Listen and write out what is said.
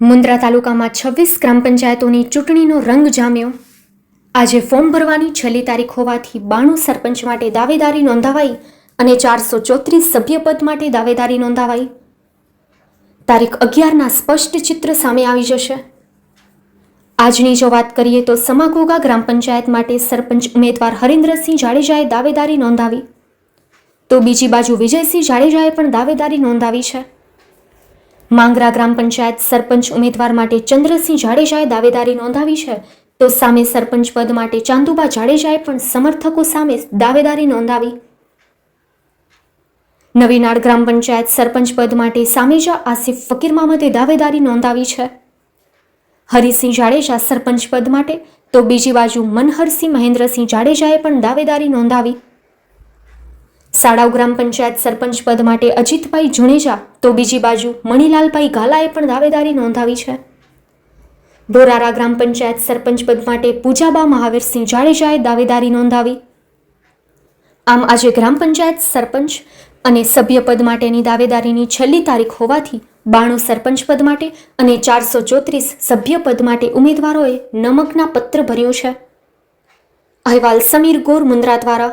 મુન્દ્રા તાલુકામાં છવ્વીસ ગ્રામ પંચાયતોની ચૂંટણીનો રંગ જામ્યો. આજે ફોર્મ ભરવાની છેલ્લી તારીખ હોવાથી બાણું સરપંચ માટે દાવેદારી નોંધાવાઈ અને ચારસો ચોત્રીસ સભ્યપદ માટે દાવેદારી નોંધાવાઈ. તારીખ અગિયારના સ્પષ્ટ ચિત્ર સામે આવી જશે. આજની જો વાત કરીએ તો સમાગોગા ગ્રામ પંચાયત માટે સરપંચ ઉમેદવાર હરેન્દ્રસિંહ જાડેજાએ દાવેદારી નોંધાવી. તો બીજી બાજુ વિજયસિંહ જાડેજાએ પણ દાવેદારી નોંધાવી છે. માંગરા ગ્રામ પંચાયત સરપંચ ઉમેદવાર માટે ચંદ્રસિંહ જાડેજાએ દાવેદારી નોંધાવી છે. તો સામે સરપંચ પદ માટે ચાંદુબા જાડેજાએ પણ સમર્થકો સામે દાવેદારી નોંધાવી. નવીનાળ ગ્રામ પંચાયત સરપંચ પદ માટે સામેજા આસિફ ફકીર મામતે દાવેદારી નોંધાવી છે. હરિસિંહ જાડેજા સરપંચ પદ માટે, તો બીજી બાજુ મનહરસિંહ મહેન્દ્રસિંહ જાડેજાએ પણ દાવેદારી નોંધાવી. સાડાવ ગ્રામ પંચાયત સરપંચ પદ માટે અજીતભાઈ જુણેજા તો બીજી બાજુ મણિલાલભાઈ ગાલાએ પણ દાવેદારી નોંધાવી છે. ઢોરારા ગ્રામ પંચાયત સરપંચ પદ માટે પૂજાબા મહાવીરસિંહ જાડેજાએ દાવેદારી નોંધાવી. આમ આજે ગ્રામ પંચાયત સરપંચ અને સભ્ય પદ માટેની દાવેદારીની છેલ્લી તારીખ હોવાથી બાણું સરપંચ પદ માટે અને ચારસો ચોત્રીસ સભ્ય પદ માટે ઉમેદવારોએ નમકના પત્ર ભર્યો છે. અહેવાલ સમીર ગોર મુન્દ્રા દ્વારા